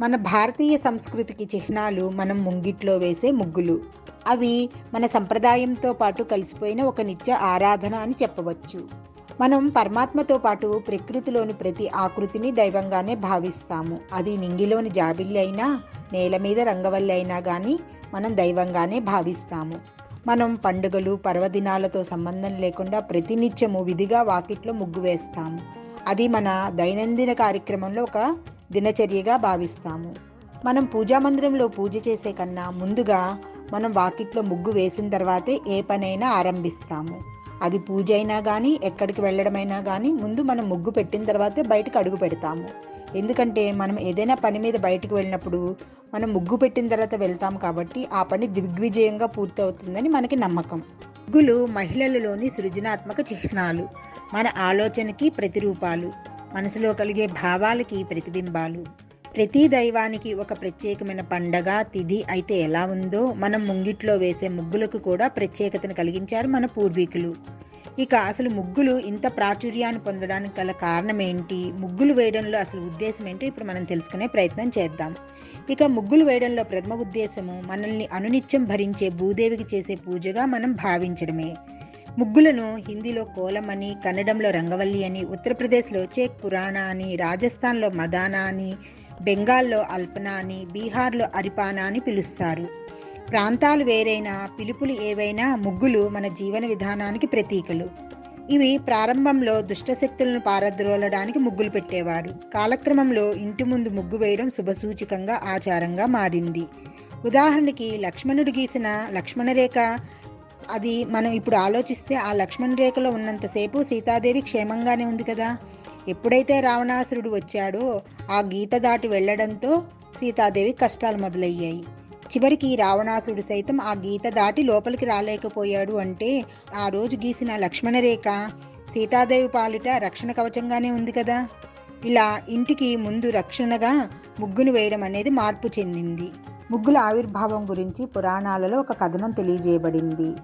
మన భారతీయ సంస్కృతికి చిహ్నాలు మనం ముంగిట్లో వేసే ముగ్గులు. అవి మన సంప్రదాయంతో పాటు కలిసిపోయిన ఒక నిత్య ఆరాధన అని చెప్పవచ్చు. మనం పరమాత్మతో పాటు ప్రకృతిలోని ప్రతి ఆకృతిని దైవంగానే భావిస్తాము. అది నింగిలోని జాబిల్లి అయినా నేల మీద రంగవల్లి అయినా కానీ మనం దైవంగానే భావిస్తాము. మనం పండుగలు పర్వదినాలతో సంబంధం లేకుండా ప్రతినిత్యము విధిగా వాకిట్లో ముగ్గు వేస్తాము. అది మన దైనందిన కార్యక్రమంలో ఒక దినచర్యగా భావిస్తాము. మనం పూజా మందిరంలో పూజ చేసే కన్నా ముందుగా మనం వాకిట్లో ముగ్గు వేసిన తర్వాతే ఏ పనైనా ఆరంభిస్తాము. అది పూజ అయినా కానీ ఎక్కడికి వెళ్ళడమైనా కానీ ముందు మనం ముగ్గు పెట్టిన తర్వాతే బయటకు అడుగు పెడతాము. ఎందుకంటే మనం ఏదైనా పని మీద బయటకు వెళ్ళినప్పుడు మనం ముగ్గు పెట్టిన తర్వాత వెళ్తాం కాబట్టి ఆ పని దిగ్విజయంగా పూర్తవుతుందని మనకి నమ్మకం. ముగ్గులు మహిళలలోని సృజనాత్మక చిహ్నాలు మన ఆలోచనకి ప్రతిరూపాలు. మనసులో కలిగే భావాలకి ప్రతిబింబాలు. ప్రతి దైవానికి ఒక ప్రత్యేకమైన పండగ తిథి అయితే ఎలా ఉందో మనం ముంగిట్లో వేసే ముగ్గులకు కూడా ప్రత్యేకతను కలిగించారు మన పూర్వీకులు. ఇక అసలు ముగ్గులు ఇంత ప్రాచుర్యాన్ని పొందడానికి గల కారణం ఏంటి ముగ్గులు వేయడంలో అసలు ఉద్దేశం ఏంటో ఇప్పుడు మనం తెలుసుకునే ప్రయత్నం చేద్దాం. ఇక ముగ్గులు వేయడంలో ప్రథమ ఉద్దేశము మనల్ని అనునిత్యం భరించే భూదేవికి చేసే పూజగా మనం భావించడమే. ముగ్గులను హిందీలో కోలం అని కన్నడంలో రంగవల్లి అని ఉత్తరప్రదేశ్లో చేక్ పురాణా అని రాజస్థాన్లో మదానా అని బెంగాల్లో అల్పనా అని బీహార్లో అరిపానా అని పిలుస్తారు. ప్రాంతాలు వేరైనా పిలుపులు ఏవైనా ముగ్గులు మన జీవన విధానానికి ప్రతీకలు. ఇవి ప్రారంభంలో దుష్టశక్తులను పారద్రోలడానికి ముగ్గులు పెట్టేవారు. కాలక్రమంలో ఇంటి ముందు ముగ్గు వేయడం శుభసూచికంగా ఆచారంగా మారింది. ఉదాహరణకి లక్ష్మణుడు గీసిన లక్ష్మణరేఖ అది మనం ఇప్పుడు ఆలోచిస్తే ఆ లక్ష్మణ రేఖలో ఉన్నంతసేపు సీతాదేవి క్షేమంగానే ఉంది కదా. ఎప్పుడైతే రావణాసురుడు వచ్చాడో ఆ గీత దాటి వెళ్ళడంతో సీతాదేవి కష్టాలు మొదలయ్యాయి. చివరికి రావణాసుడు సైతం ఆ గీత దాటి లోపలికి రాలేకపోయాడు అంటే ఆ రోజు గీసిన లక్ష్మణ రేఖ సీతాదేవి పాలిట రక్షణ కవచంగానే ఉంది కదా. ఇలా ఇంటికి ముందు రక్షణగా ముగ్గును వేయడం అనేది మార్పు చెందింది. ముగ్గుల ఆవిర్భావం గురించి పురాణాలలో ఒక కథనం తెలియజేయబడింది.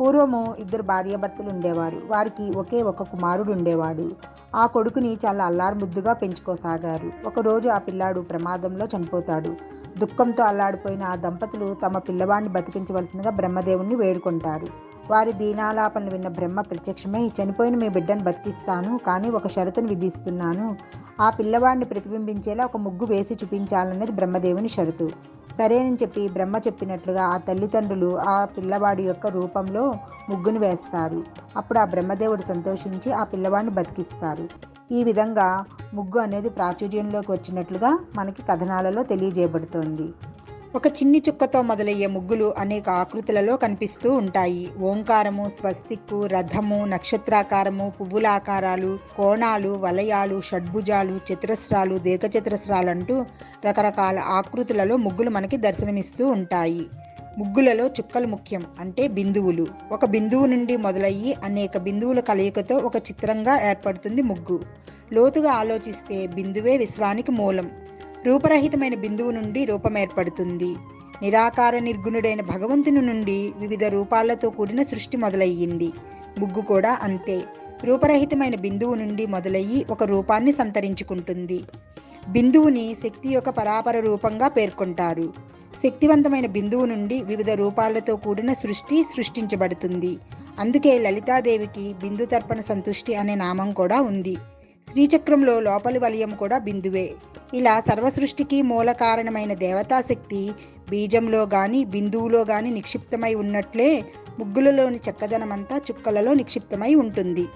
పూర్వము ఇద్దరు భార్యాభర్తలు ఉండేవారు వారికి ఒకే ఒక కుమారుడు ఉండేవాడు ఆ కొడుకుని చాలా అల్లారుముద్దుగా పెంచుకోసాగారు. ఒకరోజు ఆ పిల్లాడు ప్రమాదంలో చనిపోతాడు. దుఃఖంతో అల్లాడిపోయిన ఆ దంపతులు తమ పిల్లవాడిని బతికించవలసిందిగా బ్రహ్మదేవుణ్ణి వేడుకుంటారు. వారి దీనాలాపనలు విన్న బ్రహ్మ ప్రత్యక్షమై చనిపోయిన మీ బిడ్డను బతికిస్తాను కానీ ఒక షరతును విధిస్తున్నాను. ఆ పిల్లవాడిని ప్రతిబింబించేలా ఒక ముగ్గు వేసి చూపించాలన్నది బ్రహ్మదేవుని షరతు. సరేనని చెప్పి బ్రహ్మ చెప్పినట్లుగా ఆ తల్లిదండ్రులు ఆ పిల్లవాడి యొక్క రూపంలో ముగ్గును వేస్తారు. అప్పుడు ఆ బ్రహ్మదేవుడు సంతోషించి ఆ పిల్లవాడిని బతికిస్తారు. ఈ విధంగా ముగ్గు అనేది ప్రాచుర్యంలోకి వచ్చినట్లుగా మనకి కథనాలలో తెలియజేయబడుతోంది. ఒక చిన్ని చుక్కతో మొదలయ్యే ముగ్గులు అనేక ఆకృతులలో కనిపిస్తూ ఉంటాయి. ఓంకారము స్వస్తిక్కు రథము నక్షత్రాకారము పువ్వుల ఆకారాలు కోణాలు వలయాలు షడ్భుజాలు చతురస్రాలు దీర్ఘచతురస్రాలు అంటూ రకరకాల ఆకృతులలో ముగ్గులు మనకి దర్శనమిస్తూ ఉంటాయి. ముగ్గులలో చుక్కలు ముఖ్యం అంటే బిందువులు. ఒక బిందువు నుండి మొదలయ్యి అనేక బిందువుల కలయికతో ఒక చిత్రంగా ఏర్పడుతుంది ముగ్గు. లోతుగా ఆలోచిస్తే బిందువే విశ్వానికి మూలం. రూపరహితమైన బిందువు నుండి రూపం ఏర్పడుతుంది. నిరాకార నిర్గుణుడైన భగవంతుని నుండి వివిధ రూపాలతో కూడిన సృష్టి మొదలయ్యింది. ముగ్గు కూడా అంతే. రూపరహితమైన బిందువు నుండి మొదలయ్యి ఒక రూపాన్ని సంతరించుకుంటుంది. బిందువుని శక్తి యొక్క పరాపర రూపంగా పేర్కొంటారు. శక్తివంతమైన బిందువు నుండి వివిధ రూపాలతో కూడిన సృష్టి సృష్టించబడుతుంది. అందుకే లలితాదేవికి బిందు తర్పణ సంతుష్టి అనే నామం కూడా ఉంది. శ్రీచక్రంలో లోపలి వలయం కూడా బిందువే. ఇలా సర్వసృష్టికి మూల కారణమైన దేవతాశక్తి బీజంలో గాని బిందువులో గాని నిక్షిప్తమై ఉన్నట్లే ముగ్గులలోని చక్కదనమంతా చుక్కలలో నిక్షిప్తమై ఉంటుంది.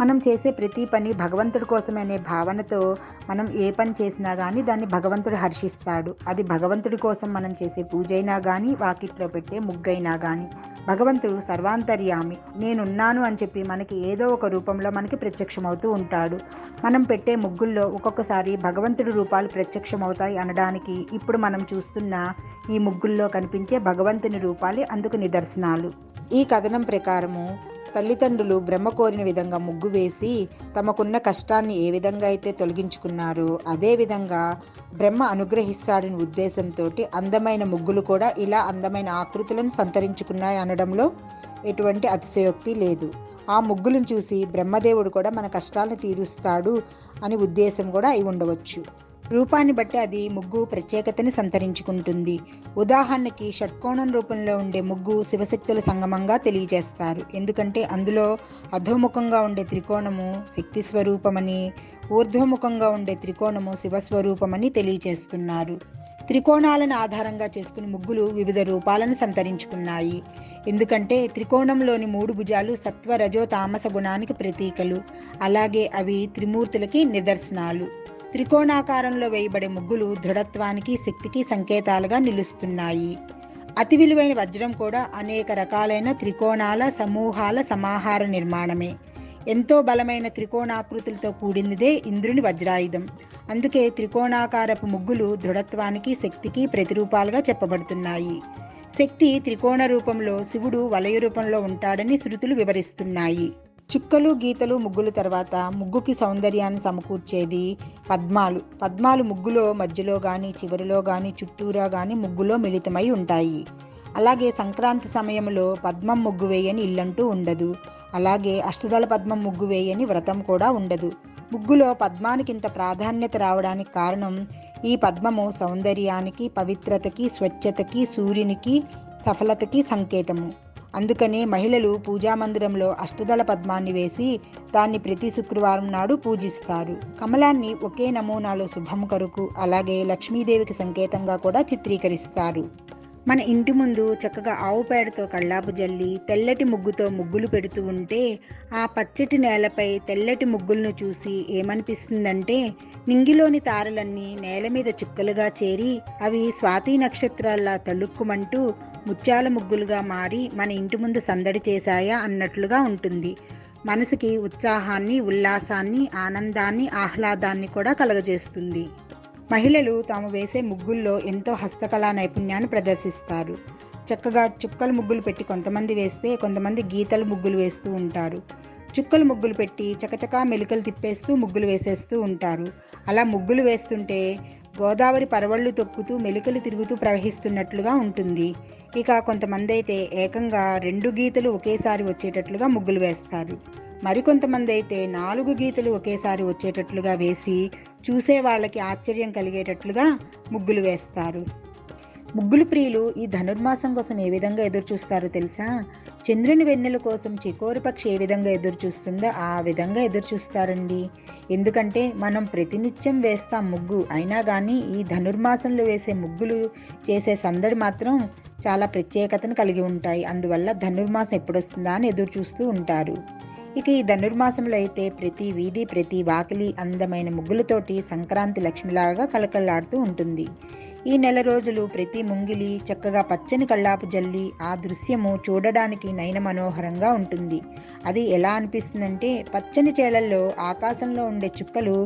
మనం చేసే ప్రతి పని భగవంతుడి కోసమే అనే భావనతో మనం ఏ పని చేసినా కానీ దాన్ని భగవంతుడు హర్షిస్తాడు. అది భగవంతుడి కోసం మనం చేసే పూజ అయినా కానీ వాకిట్లో పెట్టే ముగ్గైనా కానీ భగవంతుడు సర్వాంతర్యామి నేనున్నాను అని చెప్పి మనకి ఏదో ఒక రూపంలో మనకి ప్రత్యక్షమవుతూ ఉంటాడు. మనం పెట్టే ముగ్గుల్లో ఒక్కొక్కసారి భగవంతుడి రూపాలు ప్రత్యక్షమవుతాయి అనడానికి ఇప్పుడు మనం చూస్తున్న ఈ ముగ్గుల్లో కనిపించే భగవంతుని రూపాలే అందుకు నిదర్శనాలు. ఈ కథనం ప్రకారము తల్లిదండ్రులు బ్రహ్మ కోరిన విధంగా ముగ్గు వేసి తమకున్న కష్టాన్ని ఏ విధంగా అయితే తొలగించుకున్నారో అదే విధంగా బ్రహ్మ అనుగ్రహిస్తాడని ఉద్దేశంతో అందమైన ముగ్గులు కూడా ఇలా అందమైన ఆకృతులను సంతరించుకున్నాయి అనడంలో ఎటువంటి అతిశయోక్తి లేదు. ఆ ముగ్గులను చూసి బ్రహ్మదేవుడు కూడా మన కష్టాలను తీరుస్తాడు అని ఉద్దేశం కూడా అయి ఉండవచ్చు. రూపాన్ని బట్టి అది ముగ్గు ప్రత్యేకతని సంతరించుకుంటుంది. ఉదాహరణకి షట్కోణం రూపంలో ఉండే ముగ్గు శివశక్తుల సంగమంగా తెలియజేస్తారు. ఎందుకంటే అందులో అధోముఖంగా ఉండే త్రికోణము శక్తి స్వరూపమని ఊర్ధ్వముఖంగా ఉండే త్రికోణము శివస్వరూపమని తెలియజేస్తున్నారు. త్రికోణాలను ఆధారంగా చేసుకుని ముగ్గులు వివిధ రూపాలను సంతరించుకున్నాయి. ఎందుకంటే త్రికోణంలోని మూడు భుజాలు సత్వ రజో తామస గుణానికి ప్రతీకలు. అలాగే అవి త్రిమూర్తులకి నిదర్శనాలు. త్రికోణాకారంలో వేయబడే ముగ్గులు దృఢత్వానికి శక్తికి సంకేతాలుగా నిలుస్తున్నాయి. అతి విలువైన వజ్రం కూడా అనేక రకాలైన త్రికోణాల సమూహాల సమాహార నిర్మాణమే. ఎంతో బలమైన త్రికోణాకృతులతో కూడినదే ఇంద్రుని వజ్రాయుధం. అందుకే త్రికోణాకారపు ముగ్గులు దృఢత్వానికి శక్తికి ప్రతిరూపాలుగా చెప్పబడుతున్నాయి. శక్తి త్రికోణ రూపంలో శివుడు వలయ రూపంలో ఉంటాడని శృతులు వివరిస్తున్నాయి. చుక్కలు గీతలు ముగ్గులు తర్వాత ముగ్గుకి సౌందర్యాన్ని సమకూర్చేది పద్మాలు. పద్మాలు ముగ్గులో మధ్యలో కానీ చివరిలో కానీ చుట్టూరా కానీ ముగ్గులో మిళితమై ఉంటాయి. అలాగే సంక్రాంతి సమయంలో పద్మం ముగ్గు వేయని ఇల్లంటూ ఉండదు. అలాగే అష్టదళ పద్మం ముగ్గు వేయని వ్రతం కూడా ఉండదు. ముగ్గులో పద్మానికి ఇంత ప్రాధాన్యత రావడానికి కారణం ఈ పద్మము సౌందర్యానికి పవిత్రతకి స్వచ్ఛతకి సూర్యునికి సఫలతకి సంకేతము. అందుకనే మహిళలు పూజామందిరంలో అష్టదళ పద్మాన్ని వేసి దాన్ని ప్రతి శుక్రవారం నాడు పూజిస్తారు. కమలాన్ని ఒకే నమూనాలో శుభం కొరకు అలాగే లక్ష్మీదేవికి సంకేతంగా కూడా చిత్రీకరిస్తారు. మన ఇంటి ముందు చక్కగా ఆవు పేడతో కళ్ళాపు జల్లి తెల్లటి ముగ్గుతో ముగ్గులు పెడుతూ ఉంటే ఆ పచ్చటి నేలపై తెల్లటి ముగ్గులను చూసి ఏమనిపిస్తుందంటే నింగిలోని తారలన్నీ నేల మీద చుక్కలుగా చేరి అవి స్వాతి నక్షత్రాల్లా తళుక్కుమంటూ ముత్యాల ముగ్గులుగా మారి మన ఇంటి ముందు సందడి చేశాయా అన్నట్లుగా ఉంటుంది. మనసుకి ఉత్సాహాన్ని ఉల్లాసాన్ని ఆనందాన్ని ఆహ్లాదాన్ని కూడా కలగజేస్తుంది. మహిళలు తాము వేసే ముగ్గుల్లో ఎంతో హస్తకళా నైపుణ్యాన్ని ప్రదర్శిస్తారు. చక్కగా చుక్కల ముగ్గులు పెట్టి కొంతమంది వేస్తే కొంతమంది గీతలు ముగ్గులు వేస్తూ ఉంటారు. చుక్కలు ముగ్గులు పెట్టి చకచకా మెలికలు తిప్పేస్తూ ముగ్గులు వేసేస్తూ ఉంటారు. అలా ముగ్గులు వేస్తుంటే గోదావరి పరవళ్ళు తొక్కుతూ మెలికలు తిరుగుతూ ప్రవహిస్తున్నట్లుగా ఉంటుంది. ఇక కొంతమంది అయితే ఏకంగా రెండు గీతలు ఒకేసారి వచ్చేటట్లుగా ముగ్గులు వేస్తారు. మరికొంతమంది అయితే నాలుగు గీతలు ఒకేసారి వచ్చేటట్లుగా వేసి చూసే వాళ్ళకి ఆశ్చర్యం కలిగేటట్లుగా ముగ్గులు వేస్తారు. ముగ్గులు ప్రియులు ఈ ధనుర్మాసం కోసం ఏ విధంగా ఎదురు చూస్తారో తెలుసా? చంద్రుని వెన్నెల కోసం చికోరి పక్షి ఏ విధంగా ఎదురు చూస్తుందో ఆ విధంగా ఎదురు చూస్తారండి ఎందుకంటే మనం ప్రతినిత్యం వేస్తాం ముగ్గు. అయినా కానీ ఈ ధనుర్మాసంలో వేసే ముగ్గులు చేసే సందడి మాత్రం చాలా ప్రత్యేకతను కలిగి ఉంటాయి. అందువల్ల ధనుర్మాసం ఎప్పుడొస్తుందా అని ఎదురు చూస్తూ ఉంటారు. ఇక ఈ ధనుర్మాసంలో అయితే ప్రతి వీధి ప్రతి వాకిలి అందమైన ముగ్గులతోటి సంక్రాంతి లక్ష్మిలాగా కలకల్లాడుతూ ఉంటుంది. ఈ నెల రోజులు ప్రతి ముంగిలి చక్కగా పచ్చని కళ్ళాపు జల్లి ఆ దృశ్యము చూడడానికి నయన మనోహరంగా ఉంటుంది. అది ఎలా అనిపిస్తుందంటే పచ్చని చేలల్లో ఆకాశంలో ఉండే చుక్కలు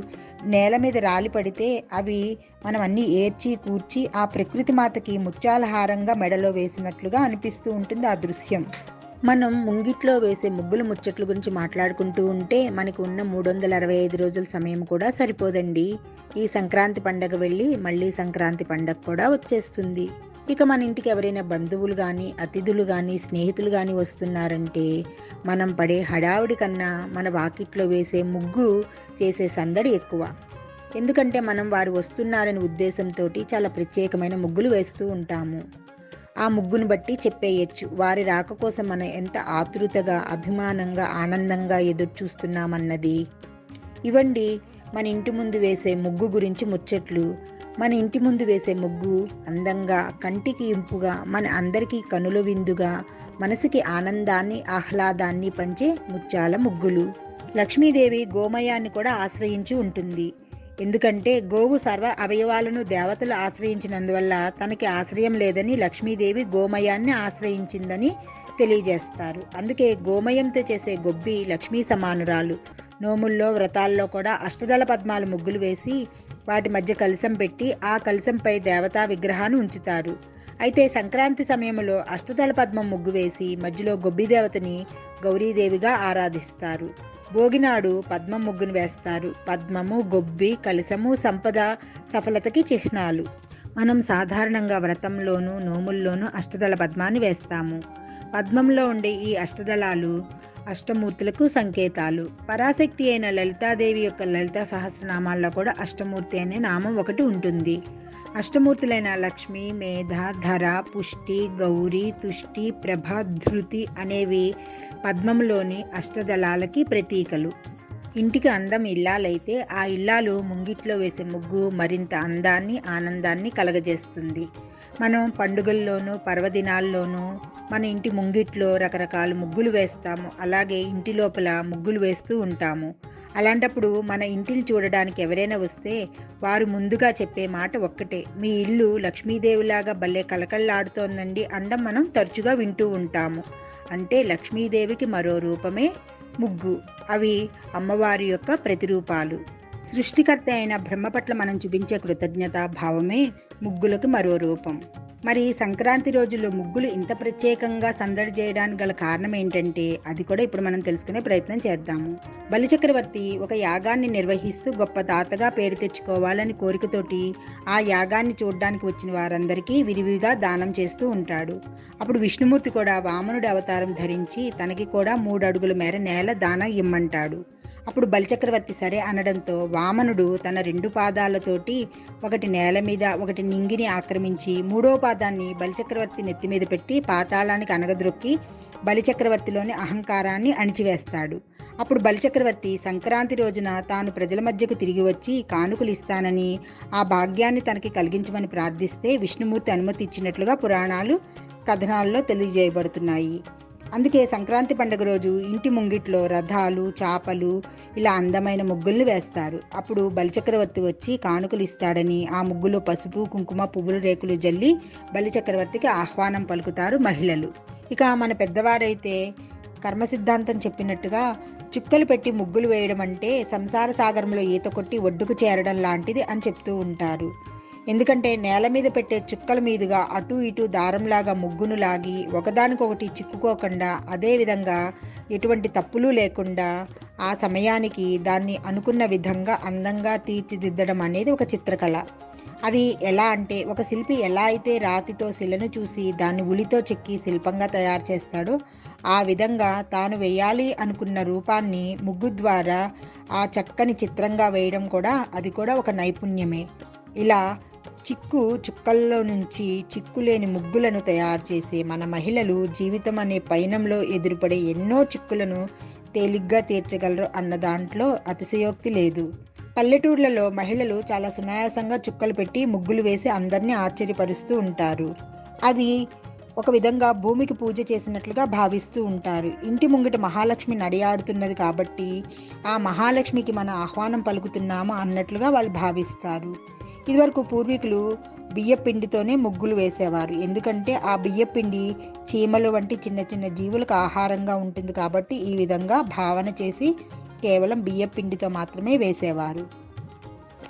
నేల మీద రాలి పడితే అవి మనం అన్నీ ఏర్చి కూర్చి ఆ ప్రకృతి మాతకి ముత్యాలహారంగా మెడలో వేసినట్లుగా అనిపిస్తూ ఉంటుంది ఆ దృశ్యం. మనం ముంగిట్లో వేసే ముగ్గుల ముచ్చట్ల గురించి మాట్లాడుకుంటూ ఉంటే మనకు ఉన్న మూడు వందల అరవై ఐదు రోజుల సమయం కూడా సరిపోదండి. ఈ సంక్రాంతి పండగ వెళ్ళి మళ్ళీ సంక్రాంతి పండగ కూడా వచ్చేస్తుంది. ఇక మన ఇంటికి ఎవరైనా బంధువులు కానీ అతిథులు కానీ స్నేహితులు కానీ వస్తున్నారంటే మనం పడే హడావుడి కన్నా మన వాకిట్లో వేసే ముగ్గు చేసే సందడి ఎక్కువ. ఎందుకంటే మనం వారు వస్తున్నారనే ఉద్దేశంతో చాలా ప్రత్యేకమైన ముగ్గులు వేస్తూ ఉంటాము. ఆ ముగ్గును బట్టి చెప్పేయచ్చు. వారి రాక కోసం మనం ఎంత ఆతృతగా అభిమానంగా ఆనందంగా ఎదురు చూస్తున్నామన్నది ఇవ్వండి మన ఇంటి ముందు వేసే ముగ్గు గురించి ముచ్చట్లు. మన ఇంటి ముందు వేసే ముగ్గు అందంగా కంటికి ఇంపుగా మన అందరికీ కనుల విందుగా మనసుకి ఆనందాన్ని ఆహ్లాదాన్ని పంచే ముత్యాల ముగ్గులు. లక్ష్మీదేవి గోమయాన్ని కూడా ఆశ్రయించి ఉంటుంది. ఎందుకంటే గోవు సర్వ అవయవాలను దేవతలు ఆశ్రయించినందువల్ల తనకి ఆశ్రయం లేదని లక్ష్మీదేవి గోమయాన్ని ఆశ్రయించిందని తెలియజేస్తారు. అందుకే గోమయంతో చేసే గొబ్బి లక్ష్మీ సమానురాలు. నోముల్లో వ్రతాల్లో కూడా అష్టదళ పద్మాలు ముగ్గులు వేసి వాటి మధ్య కలసం పెట్టి ఆ కలసంపై దేవతా విగ్రహాన్ని ఉంచుతారు. అయితే సంక్రాంతి సమయంలో అష్టదళ పద్మం ముగ్గు వేసి మధ్యలో గొబ్బి దేవతని గౌరీదేవిగా ఆరాధిస్తారు. భోగినాడు పద్మ ముగ్గును వేస్తారు. పద్మము గొబ్బి కలసము సంపద సఫలతకి చిహ్నాలు. మనం సాధారణంగా వ్రతంలోనూ నోముల్లోనూ అష్టదళ పద్మాన్ని వేస్తాము. పద్మంలో ఉండే ఈ అష్టదళాలు అష్టమూర్తులకు సంకేతాలు. పరాశక్తి అయిన లలితాదేవి యొక్క లలిత సహస్రనామాల్లో కూడా అష్టమూర్తి అనే నామం ఒకటి ఉంటుంది. అష్టమూర్తులైన లక్ష్మి మేధ ధర పుష్టి గౌరీ తుష్టి ప్రభ ధృతి అనేవి పద్మంలోని అష్టదళాలకి ప్రతీకలు. ఇంటికి అందం ఇల్లాలైతే ఆ ఇల్లాలు ముంగిట్లో వేసే ముగ్గు మరింత అందాన్ని ఆనందాన్ని కలగజేస్తుంది. మనం పండుగల్లోనూ పర్వదినాల్లోనూ మన ఇంటి ముంగిట్లో రకరకాల ముగ్గులు వేస్తాము. అలాగే ఇంటి లోపల ముగ్గులు వేస్తూ ఉంటాము. అలాంటప్పుడు మన ఇంటిని చూడడానికి ఎవరైనా వస్తే వారు ముందుగా చెప్పే మాట ఒక్కటే. మీ ఇల్లు లక్ష్మీదేవిలాగా భలే కలకల్లాడుతోందండి అండం మనం తరచుగా వింటూ ఉంటాము. అంటే లక్ష్మీదేవికి మరో రూపమే ముగ్గు. అవి అమ్మవారి యొక్క ప్రతిరూపాలు. సృష్టికర్త అయిన బ్రహ్మ పట్ల మనం చూపించే కృతజ్ఞత భావమే ముగ్గులకు మరో రూపం. మరి సంక్రాంతి రోజుల్లో ముగ్గులు ఇంత ప్రత్యేకంగా సందడి చేయడానికి గల కారణం ఏంటంటే అది కూడా ఇప్పుడు మనం తెలుసుకునే ప్రయత్నం చేద్దాము. బలిచక్రవర్తి ఒక యాగాన్ని నిర్వహిస్తూ గొప్ప తాతగా పేరు తెచ్చుకోవాలని కోరికతోటి ఆ యాగాన్ని చూడడానికి వచ్చిన వారందరికీ విరివిగా దానం చేస్తూ ఉంటాడు. అప్పుడు విష్ణుమూర్తి కూడా వామనుడి అవతారం ధరించి తనకి కూడా మూడు అడుగుల మేర నేల దానం ఇమ్మంటాడు. అప్పుడు బలిచక్రవర్తి సరే అనడంతో వామనుడు తన రెండు పాదాలతోటి ఒకటి నేల మీద ఒకటి నింగిని ఆక్రమించి మూడో పాదాన్ని బలిచక్రవర్తి నెత్తి మీద పెట్టి పాతాళానికి అనగద్రొక్కి బలిచక్రవర్తిలోని అహంకారాన్ని అణిచివేస్తాడు. అప్పుడు బలిచక్రవర్తి సంక్రాంతి రోజున తాను ప్రజల మధ్యకు తిరిగి వచ్చి కానుకలు ఇస్తానని ఆ భాగ్యాన్ని తనకి కలిగించమని ప్రార్థిస్తే విష్ణుమూర్తి అనుమతి ఇచ్చినట్లుగా పురాణాలు కథనాల్లో తెలియజేయబడుతున్నాయి. అందుకే సంక్రాంతి పండుగ రోజు ఇంటి ముంగిట్లో రథాలు చాపలు ఇలా అందమైన ముగ్గుల్ని వేస్తారు. అప్పుడు బలిచక్రవర్తి వచ్చి కానుకలు ఇస్తాడని ఆ ముగ్గులో పసుపు కుంకుమ పువ్వులు రేకులు జల్లి బలిచక్రవర్తికి ఆహ్వానం పలుకుతారు మహిళలు. ఇక మన పెద్దవారైతే కర్మ సిద్ధాంతం చెప్పినట్టుగా చుక్కలు పెట్టి ముగ్గులు వేయడం అంటే సంసార సాగరంలో ఈత కొట్టి ఒడ్డుకు చేరడం లాంటిది అని చెప్తూ ఉంటారు. ఎందుకంటే నేల మీద పెట్టే చుక్కల మీదుగా అటు ఇటు దారంలాగా ముగ్గును లాగి ఒకదానికొకటి చిక్కుకోకుండా అదేవిధంగా ఎటువంటి తప్పులు లేకుండా ఆ సమయానికి దాన్ని అనుకున్న విధంగా అందంగా తీర్చిదిద్దడం అనేది ఒక చిత్రకళ. అది ఎలా అంటే ఒక శిల్పి ఎలా అయితే రాతితో శిలను చూసి దాన్ని ఉలితో చెక్కి శిల్పంగా తయారు చేస్తాడో ఆ విధంగా తాను వేయాలి అనుకున్న రూపాన్ని ముగ్గు ద్వారా ఆ చక్కని చిత్రంగా వేయడం కూడా అది కూడా ఒక నైపుణ్యమే. ఇలా చిక్కు చుక్కల్లో నుంచి చిక్కులేని ముగ్గులను తయారు చేసే మన మహిళలు జీవితం అనే పయనంలో ఎదురుపడే ఎన్నో చిక్కులను తేలిగ్గా తీర్చగలరు అన్న దాంట్లో అతిశయోక్తి లేదు. పల్లెటూర్లలో మహిళలు చాలా సునాయాసంగా చుక్కలు పెట్టి ముగ్గులు వేసి అందరినీ ఆశ్చర్యపరుస్తూ ఉంటారు. అది ఒక విధంగా భూమికి పూజ చేసినట్లుగా భావిస్తూ ఉంటారు. ఇంటి ముంగిట మహాలక్ష్మి నడియాడుతున్నది కాబట్టి ఆ మహాలక్ష్మికి మన ఆహ్వానం పలుకుతున్నాము అన్నట్లుగా వాళ్ళు భావిస్తారు. ఇదివరకు పూర్వీకులు బియ్యపిండితోనే ముగ్గులు వేసేవారు. ఎందుకంటే ఆ బియ్యపిండి చీమలు వంటి చిన్న చిన్న జీవులకు ఆహారంగా ఉంటుంది కాబట్టి ఈ విధంగా భావన చేసి కేవలం బియ్యపిండితో మాత్రమే వేసేవారు.